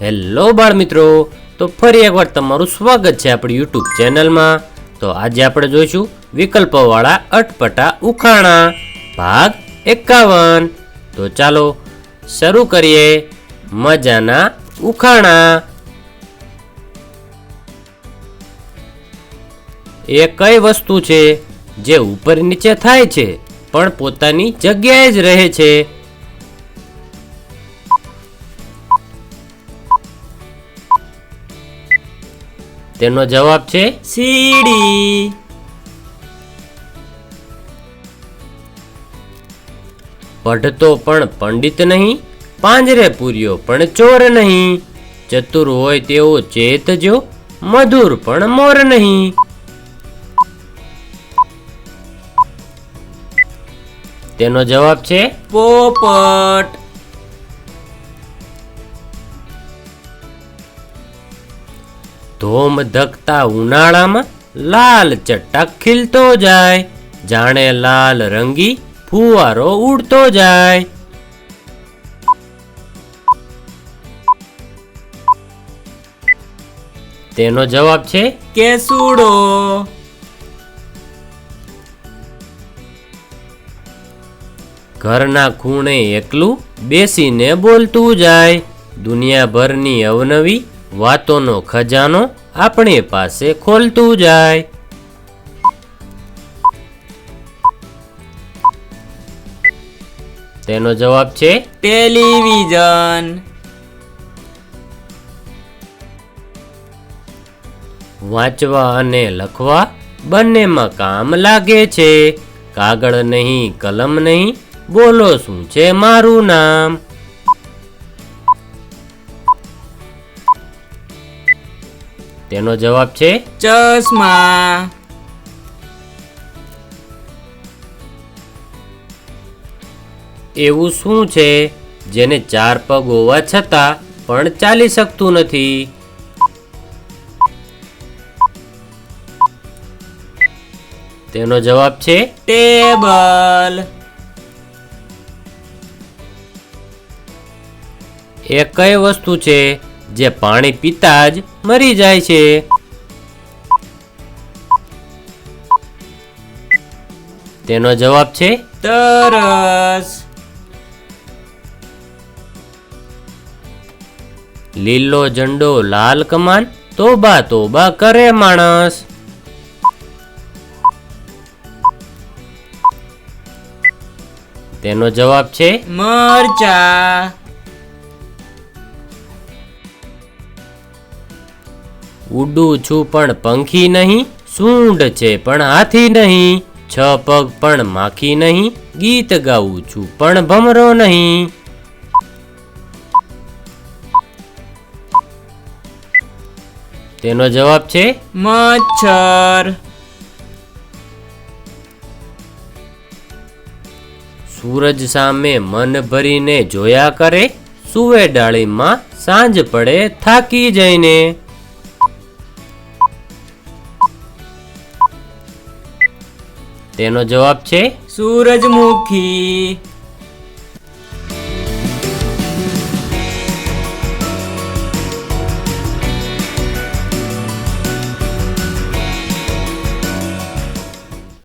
Hello બાળ મિત્રો તો ફરી એકવાર તમારું સ્વાગત છે આપણી યુટ્યુબ ચેનલમાં. તો આજે આપણે જોઈશું વિકલ્પોવાળા અટપટા ઉખાણા, ભાગ એકાવન. તો ચાલો શરૂ કરીએ મજાના ઉખાણા. એ કઈ વસ્તુ છે જે ઉપર નીચે થાય છે, પણ પોતાની જગ્યાએ જ રહે છે? તેનો જવાબ છે સીડી. પઢતો પણ પંડિત નહીં પાંજરે પૂર્યો પણ ચોર નહીં. ચતુર હોય તેવો ચેતજો મધુર પણ મોર નહીં. તેનો જવાબ છે પોપટ. ધોમ ધકતા ઉનાળામાં લાલ ચટ્ટા ખીલતો જાય. જાણે લાલ રંગી ફુવારો ઉડતો જાય. તેનો જવાબ છે કેસુડો. ઘરના ખૂણે એકલું બેસીને બોલતું જાય. દુનિયાભરની અવનવી વાતોનો ખજાનો આપણી પાસે ખોલતું જાય. તેનો જવાબ છે ટેલિવિઝન. વાંચવા અને લખવા બંનેમાં કામ લાગે છે. કાગળ નહીં, કલમ નહીં, બોલો શું છે મારું નામ? તેનો જવાબ છે ચશ્મા. એવું શું છે? જેને ચાર પગ હોવા છતાં પણ ચાલી શકતું નથી. તેનો જવાબ છે ટેબલ. એ કઈ વસ્તુ છે? જે પાણી પીતા જ મરી જાય છે. તેનો જવાબ છે તરસ. લીલો ઝંડો લાલ કમાન તોબા તોબા કરે માણસ. તેનો જવાબ છે મરચા. ઉડું છું પણ પંખી નહીં સૂંઢ છે પણ હાથી નહીં છ પગ પણ માખી નહીં ગીત ગાઉં છું પણ ભમરો નહીં. તેનો જવાબ છે મચ્છર. સૂરજ સામે મન ભરીને જોયા કરે સુવે ડાળીમાં સાંજ પડે થાકી જઈને. તેનો જવાબ છે સૂરજમુખી.